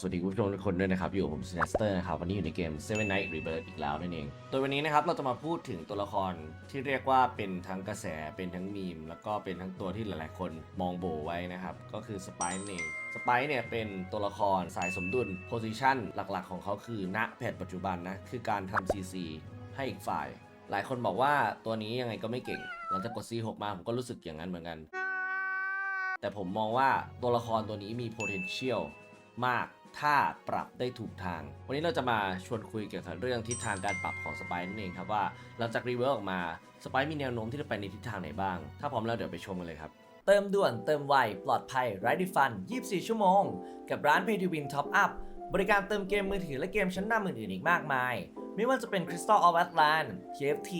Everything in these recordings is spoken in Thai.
สวัสดีคุณผู้ชมทุกคนด้วยนะครับ อยู่กับผมสเนสเตอร์นะครับ วันนี้อยู่ในเกม Seven Night Rebirth อีกแล้วนั่นเอง โดยวันนี้นะครับ เราจะมาพูดถึงตัวละครที่เรียกว่าเป็นทั้งกระแสเป็นทั้งมีม แล้วก็เป็นทั้งตัวที่หลายๆ คนมองโบไว้นะครับ ก็คือสไปน์เองสไปน์เนี่ยเป็นตัวละครสายสมดุลโพซิชันหลักๆ ของเขาคือณแพทปัจจุบันนะคือการทำ CC ให้อีกฝ่าย หลายคนบอกว่าตัวนี้ยังไงก็ไม่เก่งหลังจากกด C6 มาผมก็รู้สึกอย่างนั้นเหมือนกัน แต่ผมมองว่าตัวละครตัวนี้มี potential มาก ถ้าปรับได้ถูกทาง วันนี้เราจะมาชวนคุยเกี่ยวกับเรื่องทิศทางการปรับของสไปนั่นเองครับว่าหลังจากรีเวิร์กออกมาสไปมีแนวโน้มที่จะไปในทิศทางไหนบ้าง ถ้าพร้อมแล้วเดี๋ยวไปชมกันเลยครับเติมด่วนเติมไวปลอดภัยไร้ดิฟัน 24 ชั่วโมง กับร้าน Pay to Win Top Up บริการเติมเกมมือถือและเกมชั้นนำอื่นๆอีกมากมาย ไม่ว่าจะเป็น Crystal of Atlant TFT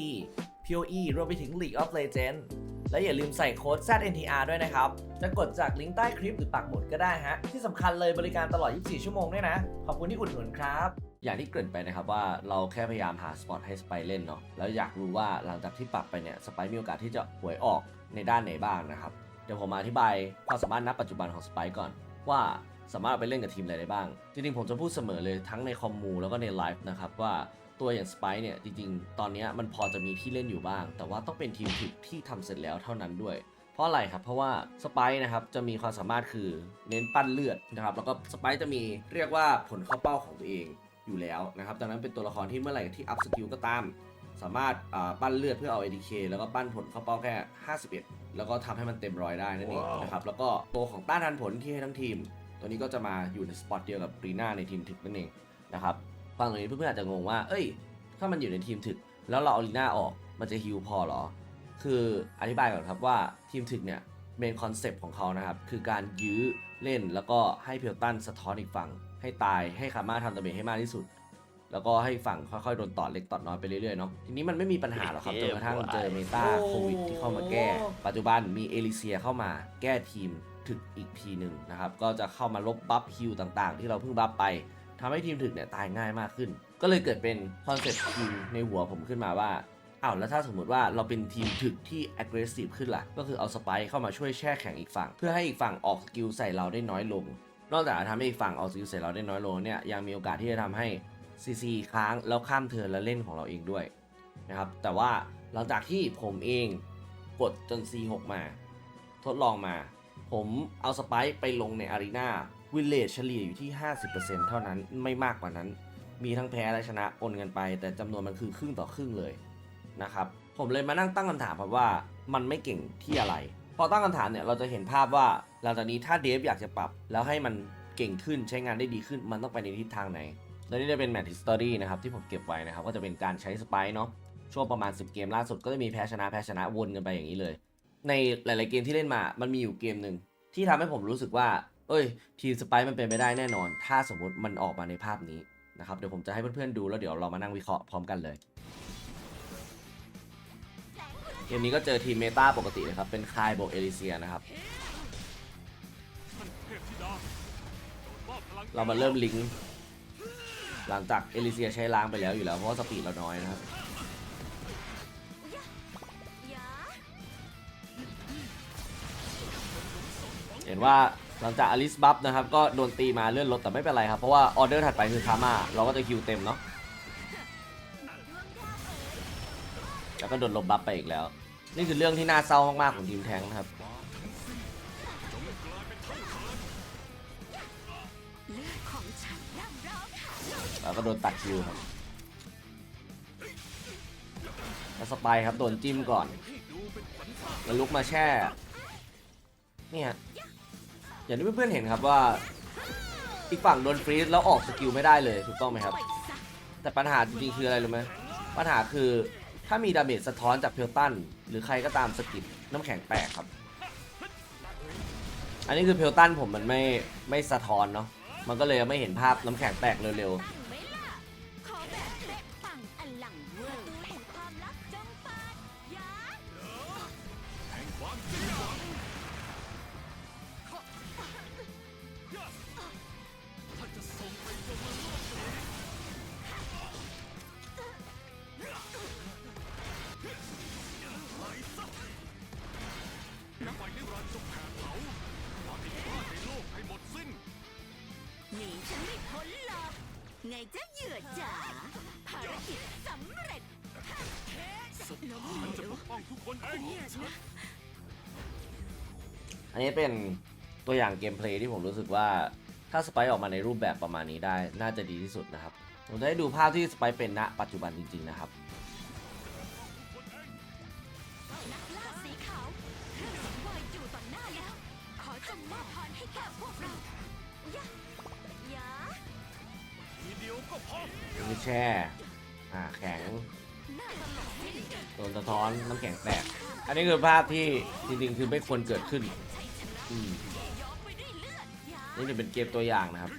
PoE รวมไปถึง League of Legends และอย่าลืมใส่โค้ด ZNTR ด้วยนะครับ จะกดจากลิงก์ใต้คลิปหรือปักหมุดก็ได้ฮะ ที่สำคัญเลยบริการตลอด 24 ชั่วโมงด้วยนะ ขอบคุณที่อุดหนุนครับ อย่างที่เกริ่นไปนะครับว่าเราแค่พยายามหาสปอตให้สไปเล่นเนาะ แล้วอยากรู้ว่าหลังจากที่ปรับไปเนี่ยสไปมีโอกาสที่จะหวยออกในด้านไหนบ้างนะครับ เดี๋ยวผมมาอธิบายความสามารถณปัจจุบันของสไปก่อนว่าสามารถไปเล่นกับทีมอะไรได้บ้าง จริงๆผมจะพูดเสมอเลยทั้งในคอมมูแล้วก็ในไลฟ์นะครับว่า ตัวอย่างสไปเนี่ยจริงๆ ตอนเนี้ยมันพอจะมีที่เล่นอยู่บ้าง แต่ว่าต้องเป็นทีมถึกที่ทำเสร็จแล้วเท่านั้นด้วย เพราะอะไรครับ เพราะว่าสไปนะครับจะมีความสามารถคือเน้นปั้นเลือดนะครับ แล้วก็สไปจะมีเรียกว่าผลเข้าเป้าของตัวเองอยู่แล้วนะครับ ดังนั้นเป็นตัวละครที่เมื่อไหร่ที่อัพสกิลก็ตาม สามารถอ่าปั้นเลือดเพื่อเอา ADK แล้วก็ปั้นผลเข้าเป้าแค่ 51 แล้วก็ทำให้มันเต็มร้อยได้นั่นเองนะครับ แล้วก็ตัวของต้านทานผลที่ให้ทั้งทีม ตัวนี้ก็จะมาอยู่ในสปอตเดียวกับรีน่าในทีมถึกนั่นเองนะครับ ฟังตรงนี้เพื่อนๆอาจจะงงว่า เอ้ย ถ้ามันอยู่ในทีมถึก แล้วเราเอารีน่าออก มันจะฮิวพอเหรอ คืออธิบายก่อนครับว่าทีมถึกเนี่ยเมนคอนเซปต์ของเขานะครับ คือการยื้อเล่นแล้วก็ให้เพียวตันสะท้อนอีกฝั่งให้ตายให้คาม่าทำดาเมจให้มากที่สุด แล้วก็ให้ฝั่งค่อยๆโดนต่อเล็กต่อน้อยไปเรื่อยๆเนาะทีนี้มันไม่มีปัญหาหรอกครับจนกระทั่งเจอเมตาโควิดที่เข้ามาแก้ ปัจจุบันมีเอลิเซียเข้ามาแก้ทีมถึกอีกทีหนึ่งนะครับก็จะเข้ามาลบบัฟฮิวต่างๆ ที่เราเพิ่งบัฟไป ทำให้ทีมถึกเนี่ยตายง่ายมากขึ้น ก็เลยเกิดเป็นคอนเซ็ปต์ทีมในหัวผมขึ้นมาว่าอ้าวแล้วถ้าสมมติว่าเราเป็นทีมถึกที่ aggressive ขึ้นล่ะ ก็คือเอาสไปค์เข้ามาช่วยแช่แข็งอีกฝั่ง เพื่อให้อีกฝั่งออกสกิลใส่เราได้น้อยลง นอกจากจะทำให้อีกฝั่งออกสกิลใส่เราได้น้อยลงเนี่ยยังมีโอกาสที่จะทำให้ซีซีค้างแล้วข้ามเทิร์นแล้วเล่นของเราเองด้วยนะครับแต่ว่าหลังจากที่ผมเองกดจน C6 มา ทดลองมา ผมเอาสไปค์ไปลงในอารีนาวิลเลจเฉลี่ยอยู่ที่ 50%เท่านั้นไม่มากกว่านั้น มีทั้งแพ้และชนะปนกันไป แต่จำนวนมันคือครึ่งต่อครึ่งเลยนะครับ ผมเลยมานั่งตั้งคำถามครับว่ามันไม่เก่งที่อะไร พอตั้งคำถามเนี่ยเราจะเห็นภาพว่าหลังจากนี้ถ้าเดฟอยากจะปรับ แล้วให้มันเก่งขึ้นใช้งานได้ดีขึ้น มันต้องไปในทิศทางไหน และนี่จะเป็นแมตช์ history นะครับที่ผมเก็บไว้นะครับก็จะเป็นการใช้สไปซ์เนาะช่วงประมาณ 10 เกมล่าสุดก็จะมีแพ้ชนะแพ้ชนะวนกันไปอย่างนี้เลย ในหลาย ๆ เกมที่เล่นมา มันมีอยู่เกมหนึ่งที่ทำให้ผมรู้สึกว่า เอ้ย ทีมสไปมันเป็นไปได้แน่นอน ถ้าสมมติมันออกมาในภาพนี้นะครับ เดี๋ยวผมจะให้เพื่อน ๆ ดูแล้วเดี๋ยวเรามานั่งวิเคราะห์พร้อมกันเลย เกมนี้ก็เจอทีมเมตาปกตินะครับ เป็นคายโบเอลิเซียนะครับ เรามาเริ่มลิงก์หลังจากเอลิเซียใช้ล้างไปแล้วอยู่แล้วเพราะว่าสปีดเราน้อยนะครับ เห็นว่าหลังจากอลิสบัฟนะครับก็โดนตีมาเลื่อนรถแต่ไม่เป็นไรครับ เพราะว่าออเดอร์ถัดไปคือคาม่าเราก็จะคิวเต็มเนาะแล้วก็โดนลบบัฟไปอีกแล้ว นี่คือเรื่องที่น่าเศร้ามากๆของทีมแทงนะครับแล้วก็โดนตัดคิวครับแล้วสไปครับโดนจิ้มก่อนแล้วลุกมาแช่เนี่ย อย่างที่เพื่อนๆเห็นครับว่าอีกฝั่งโดนฟรีซแล้วออกสกิลไม่ได้เลยถูกต้องไหมครับ แต่ปัญหาจริงๆคืออะไรรู้ไหมปัญหาคือถ้ามีดาเมจสะท้อนจากเพลตันหรือใครก็ตามสกิลน้ำแข็งแตกครับ อันนี้คือเพลตันผมมันไม่ไม่สะท้อนเนาะมันก็เลยไม่เห็นภาพน้ำแข็งแตกเร็วๆ มันจะเดี๋ยวปกป้องทุกคนเองเนี่ยนะอันนี้เป็นตัวอย่างเกมเพลย์ที่ผมรู้สึกว่าถ้าสไปซ์ออกมาในรูปแบบประมาณนี้ได้น่าจะดีที่สุดนะครับผมจะได้ดูภาพที่สไปซ์เป็นณปัจจุบันจริง ๆ นะครับนักล่าสีขาวเครื่องสังเวยอยู่ต่อหน้าแล้ว ขอจงมอบพรให้แก่พวกเรายะยะทีเดียวก็พอมีแช่อ่าแข็ง โดนสะท้อนน้ำแข็งแตก อันนี้คือภาพที่จริงๆคือไม่ควรเกิดขึ้นชัยชนะอืมยอมไปด้วยเลือดยะนี่จะเป็นเกมตัวอย่างนะครับ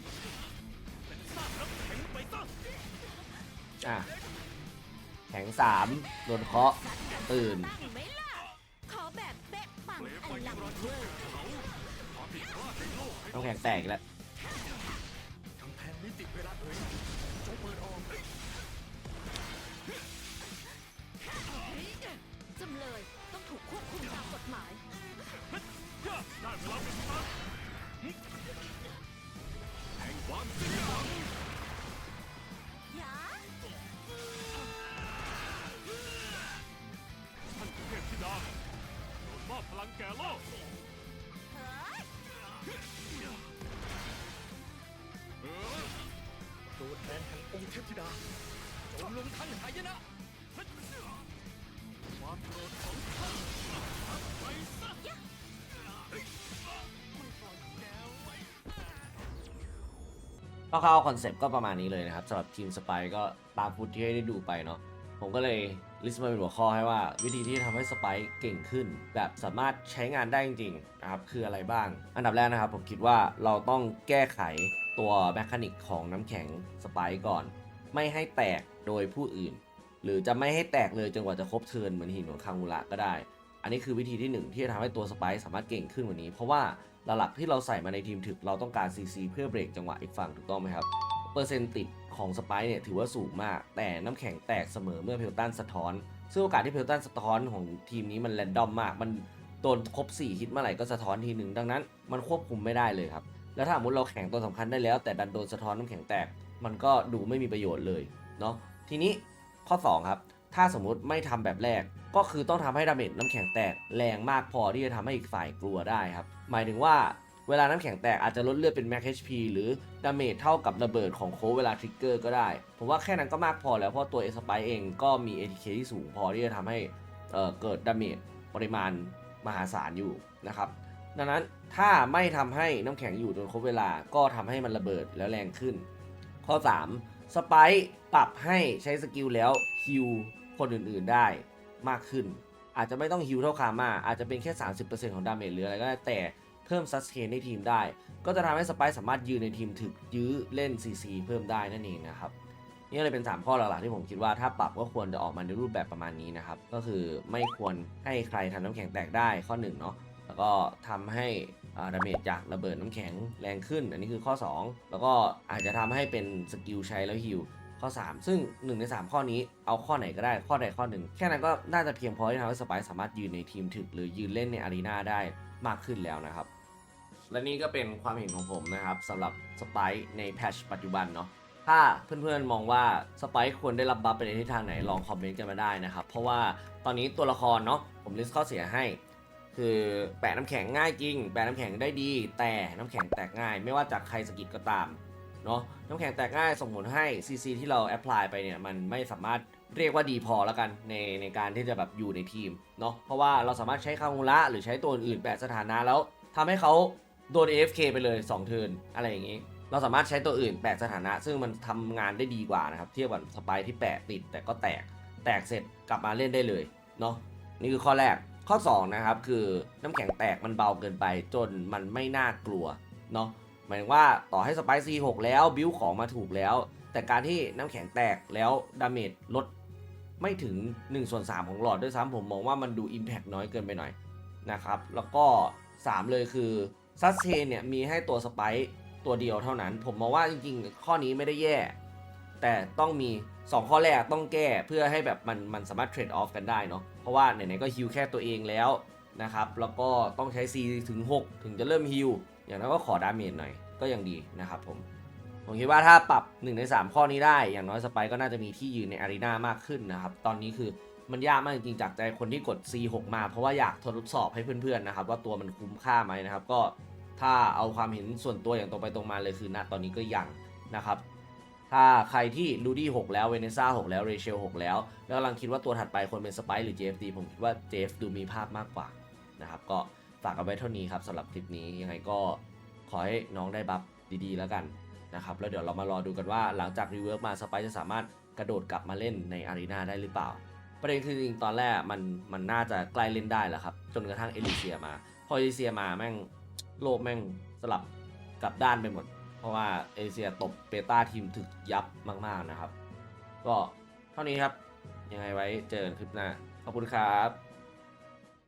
แข็งไปซะอะ แข็งสามโดนเคาะตื่นต้องแข็งแตกแล้ว เลย ต้องถูกควบคุมตามกฎหมาย ย่าได้เวลาเป็นทางแห่งความสิ้นหวังยะท่านเทพธิดาโปรดมอบพลังแก่โลกเฮ้ยเออตัวแทนแห่งองค์เทพธิดาจงลงทันหายนะ ความโกรธของท่านไปซะคร่าวๆคอนเซปต์ก็ประมาณนี้เลยนะครับสำหรับทีมสไปก็ตามฟุตที่ให้ได้ดูไปเนาะผมก็เลยลิสต์มาเป็นหัวข้อให้ว่าวิธีที่ทำให้สไปเก่งขึ้น แบบสามารถใช้งานได้จริงๆนะครับคืออะไรบ้าง อันดับแรกนะครับผมคิดว่าเราต้องแก้ไขตัวแมคานิกของน้ำแข็งสไปก่อน ไม่ให้แตกโดยผู้อื่น หรือจะไม่ให้แตกเลยจนกว่าจะครบเทินเหมือนหินของคังมูระก็ได้ อันนี้คือวิธีที่หนึ่งที่จะทำให้ตัวสไปซ์สามารถเก่งขึ้นกว่านี้ เพราะว่าหลักๆที่เราใส่มาในทีมถึกเราต้องการ CC เพื่อเบรกจังหวะอีกฝั่งถูกต้องไหมครับ เปอร์เซ็นต์ติดของสไปซ์เนี่ยถือว่าสูงมาก แต่น้ำแข็งแตกเสมอเมื่อเพลตันสะท้อน ซึ่งโอกาสที่เพลตันสะท้อนของทีมนี้มันแรนดอมมาก มันโดนครบ4ฮิตเมื่อไหร่ก็สะท้อนทีหนึ่งดังนั้น มันควบคุมไม่ได้เลยครับ แล้วถ้าสมมติเราแข่งตัวสำคัญได้แล้ว แต่ดันโดนสะท้อนน้ำแข็งแตก มันก็ดูไม่มีประโยชน์เลยเนาะ ทีนี้ ข้อ 2 ครับ ถ้าสมมุติไม่ทำแบบแรก ก็คือต้องทำให้ดาเมจน้ำแข็งแตกแรงมากพอที่จะทำให้อีกฝ่ายกลัวได้ครับ หมายถึงว่าเวลาน้ำแข็งแตกอาจจะลดเลือดเป็น max HP หรือดาเมจเท่ากับระเบิดของโคเวลาทริกเกอร์ก็ได้ ผมว่าแค่นั้นก็มากพอแล้วเพราะตัวเอสไปเองก็มี ATK ที่สูงพอที่จะทำให้เเกิดดาเมจปริมาณมหาศาลอยู่นะครับดังนั้นถ้าไม่ทำให้น้ำแข็งอยู่จนครบเวลาก็ทำให้มันระเบิดแล้วแรงขึ้น ข้อ 3 สไปซ์ปรับให้ใช้สกิลแล้วฮิวคนอื่นๆได้มากขึ้น อาจจะไม่ต้องฮิวเท่าคามาอาจจะเป็นแค่ 30%ของดาเมจหรืออะไรก็ได้แต่เพิ่มซัสเทนในทีมได้ ก็จะทำให้สไปซ์สามารถยืนในทีมถึกยื้อเล่น CC เพิ่มได้นั่นเองนะครับนี่เลยเป็น 3 ข้อหลักๆที่ผมคิดว่าถ้าปรับก็ควรจะออกมาในรูปแบบประมาณนี้นะครับ ก็คือไม่ควรให้ใครทำน้ำแข็งแตกได้ข้อ1เนาะ แล้วก็ทำให้อ่าดาเมจจากระเบิดน้ำแข็งแรงขึ้น อันนี้คือข้อ 2 แล้วก็อาจจะทำให้เป็นสกิลใช้แล้วฮิวข้อ 3 ซึ่ง 1 ใน 3 ข้อนี้เอาข้อไหนก็ได้ข้อใดข้อหนึ่ง แค่นั้นก็น่าจะเพียงพอที่ทำให้สไปซ์สามารถยืนในทีมถึก หรือยืนเล่นในอารีนาได้มากขึ้นแล้วนะครับ และนี่ก็เป็นความเห็นของผมนะครับสำหรับสไปซ์ในแพทชปัจจุบันเนาะถ้าเพื่อนๆมองว่าสไปซ์ควรได้รับบัฟไปในทิศทางไหนลองคอมเมนต์กันมาได้นะครับ เพราะว่าตอนนี้ตัวละครเนาะผมลิสต์ข้อเสียให้ คือแปะน้ำแข็งง่ายจริง แปะน้ำแข็งได้ดี แต่น้ำแข็งแตกง่าย ไม่ว่าจากใครสกิดก็ตามเนาะน้ำแข็งแตกง่ายส่งผลให้ CC ที่เราแอพพลายไปเนี่ย มันไม่สามารถเรียกว่าดีพอแล้วกันในในการที่จะแบบอยู่ในทีมเนาะเพราะว่าเราสามารถใช้คางูระหรือใช้ตัวอื่นแปะสถานะแล้วทำให้เขาโดน AFK ไปเลย 2 เทิร์นอะไรอย่างนี้ เราสามารถใช้ตัวอื่นแปะสถานะ ซึ่งมันทำงานได้ดีกว่านะครับเทียบกับสไปที่แปะติดแต่ก็แตกแตกเสร็จกลับมาเล่นได้เลยเนาะนี่คือข้อแรก ข้อ2นะครับคือน้ำแข็งแตกมันเบาเกินไปจนมันไม่น่ากลัวเนาะหมายถึงว่าต่อให้สไปซีหกแล้วบิวของมาถูกแล้ว แต่การที่น้ำแข็งแตกแล้วดาเมจลดไม่ถึง1ส่วน3ของหลอดด้วยซ้ำผมมองว่ามันดู Impact น้อยเกินไปหน่อยนะครับแล้วก็ 3 เลยคือซัสเทนเนี่ยมีให้ตัวสไปตัวเดียวเท่านั้น ผมมองว่าจริงๆ ข้อนี้ไม่ได้แย่ แต่ต้องมี 2 ข้อแรกต้องแก้เพื่อให้แบบมันมันสามารถเทรดออฟกันได้เนาะเพราะว่าไหนๆก็ฮิวแค่ตัวเองแล้วนะครับแล้วก็ต้องใช้ C ถึง 6 ถึงจะเริ่มฮิวอย่างนั้นก็ขอดาเมจหน่อยก็ยังดีนะครับผมผมคิดว่าถ้าปรับ 1 ใน 3 ข้อนี้ได้ อย่างน้อยสไปก็น่าจะมีที่ยืนในอารีนามากขึ้นนะครับ ตอนนี้คือมันยากมากจริงๆจากใจคนที่กด C6 มาเพราะว่าอยากทดสอบให้เพื่อนๆนะครับ ว่าตัวมันคุ้มค่าไหมนะครับ ก็ถ้าเอาความเห็นส่วนตัวอย่างตรงไปตรงมาเลยคือณตอนนี้ก็ยังนะครับ ถ้าใครที่ลูดี้6แล้วเวเนซ่า6แล้วเรเชล6แล้ว แล้วกำลังคิดว่าตัวถัดไปควรเป็นสไปหรือ JFD ผมคิดว่า JF ดูมีภาพมากกว่านะครับก็ฝากกันไว้เท่านี้ครับสำหรับคลิปนี้ยังไงก็ขอให้น้องได้บัฟดีๆ แล้วกันนะครับแล้วเดี๋ยวเรามารอดูกันว่าหลังจากรีเวิร์กมาสไปจะสามารถกระโดดกลับมาเล่นในอารีนาได้หรือเปล่า ประเด็นคือจริงตอนแรกมันมันน่าจะใกล้เล่นได้แล้วครับ จนกระทั่งเอลิเซียมา พอเอลิเซียมาแม่งโลกแม่งสลับกลับด้านไปหมด เพราะว่าเอเชียตบเบต้าทีมถึกยับมาก ๆนะครับ ก็เท่านี้ครับ ยังไงไว้เจอกันคลิปหน้า ขอบคุณครับ